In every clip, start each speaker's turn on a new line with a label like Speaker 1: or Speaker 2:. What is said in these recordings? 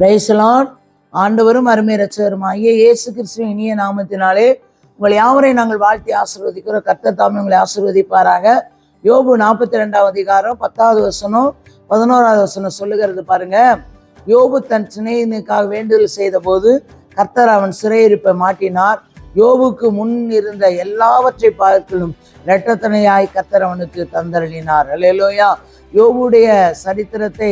Speaker 1: பிரைசலான் ஆண்டவரும் அருமை ரச்சகருமாகிய இயேசு கிறிஸ்துவின் இனிய நாமத்தினாலே உங்களை யாவரையும் நாங்கள் வாழ்த்தி ஆசிர்வதிக்கிறோம். கர்த்தர் தாமே உங்களை ஆசிர்வதிப்பாராக. யோபு நாற்பத்தி ரெண்டாவது அதிகாரம் பத்தாவது வசனம் பதினோராவது வசனம் சொல்லுகிறது பாருங்க. யோபு தன் சினையினுக்காக வேண்டுதல் செய்த போது கர்த்தர் அவன் சிறையிருப்பை மாட்டினார். யோபுக்கு முன் இருந்த எல்லாவற்றை பார்க்கலும் இரட்டத்தனையாய் கர்த்தர் அவனுக்கு தந்தரளினார். அல்லையிலோயா யோபுடைய சரித்திரத்தை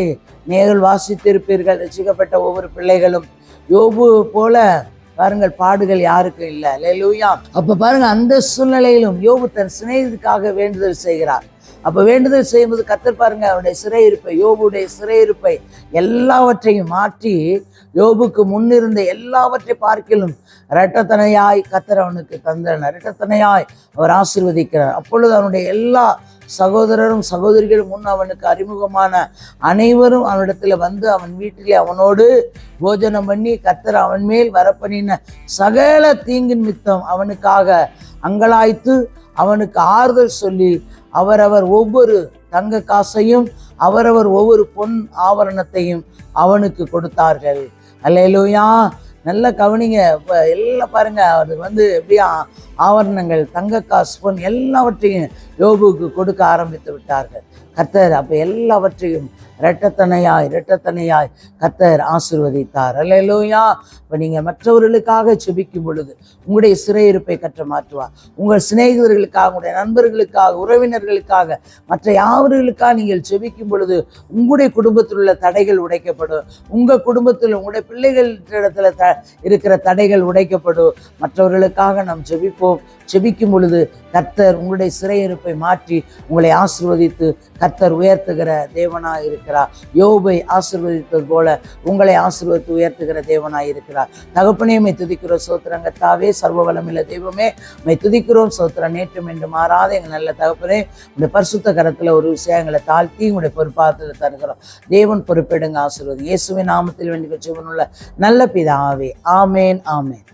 Speaker 1: நீங்கள் வாசித்திருப்பீர்கள். ரசிக்கப்பட்ட ஒவ்வொரு பிள்ளைகளும். யோபு போல பாருங்கள் பாடுகள் யாருக்கும் இல்லை. அல்லேலூயா. அப்போ பாருங்கள் அந்த சூழ்நிலையிலும் யோபு தன் சிநேகிதுக்காக வேண்டுதல் செய்கிறார். அப்போ வேண்டுதல் செய்யும்போது கத்தர் பாருங்க அவருடைய சிறையிருப்பை யோபுடைய சிறையிருப்பை எல்லாவற்றையும் மாற்றி யோபுக்கு முன்னிருந்த எல்லாவற்றை பார்க்கிலும் இரட்டத்தனையாய் கத்தர் அவனுக்கு தந்தனர். இரட்டத்தனையாய் அவர் ஆசிர்வதிக்கிறார். அப்பொழுது அவனுடைய எல்லா சகோதரரும் சகோதரிகளும் முன் அவனுக்கு அறிமுகமான அனைவரும் அவனிடத்தில் வந்து அவன் வீட்டிலே அவனோடு போஜனம் பண்ணி கத்தர் அவன் மேல் வரப்பண்ணின சகல தீங்கின் மித்தம் அவனுக்காக அங்கலாய்த்து அவனுக்கு ஆறுதல் சொல்லி அவரவர் ஒவ்வொரு தங்க காசையும் அவரவர் ஒவ்வொரு பொன் ஆவரணத்தையும் அவனுக்கு கொடுத்தார்கள். அல்லேலூயா நல்ல கவனிங்க. இப்போ எல்லாம் பாருங்க அது வந்து எப்படியா ஆவரணங்கள் தங்க காசு பொன் எல்லாவற்றையும் யோபுவுக்கு கொடுக்க ஆரம்பித்து விட்டார்கள். கர்த்தர் அப்போ எல்லாவற்றையும் இரட்டத்தனையாய் இரட்டத்தனையாய் கர்த்தர் ஆசிர்வதித்தார். அல்லேலூயா. இப்போ நீங்கள் மற்றவர்களுக்காக செபிக்கும் பொழுது உங்களுடைய சிறையிருப்பை கற்று மாற்றுவார். உங்கள் சிநேகிதர்களுக்காக உங்களுடைய நண்பர்களுக்காக உறவினர்களுக்காக மற்ற யாவர்களுக்காக நீங்கள் செபிக்கும் பொழுது உங்களுடைய குடும்பத்தில் உள்ள தடைகள் உடைக்கப்படும். உங்கள் குடும்பத்தில் உங்களுடைய பிள்ளைகளிடத்துல த இருக்கிற தடைகள் உடைக்கப்படும். மற்றவர்களுக்காக நாம் செபிப்போம் ஜெபிப்போம் ஜெபிக்கும் பொழுது கர்த்தர் உங்களுடைய சிறையிருப்பை மாற்றி உங்களை ஆசிர்வதித்து கர்த்தர் உயர்த்துகிற தேவனாக இருக்கிறார். யோபை ஆசிர்வதித்தது போல உங்களை ஆசிர்வதித்து உயர்த்துகிற தேவனாக இருக்கிறார். தகப்பனே மை துதிக்கிறோம் சோத்திரங்கத்தாவே சர்வ வளமில்ல தெய்வமே. மை துதிக்கிறோம் சோத்திரம் நேற்றும் என்று மாறாத எங்கள் நல்ல தகப்பனே. உங்களுடைய பரிசுத்த கரத்தில் ஒரு விஷயங்களை தாழ்த்தி உங்களுடைய பொறுப்பாத்தில் தருகிறோம். தேவன் பொறுப்பெடுங்க ஆசீர்வதி இயேசுவின் நாமத்தில் வேண்டிய ஜீவனுள்ள நல்ல பிதாவே. ஆமேன் ஆமேன்.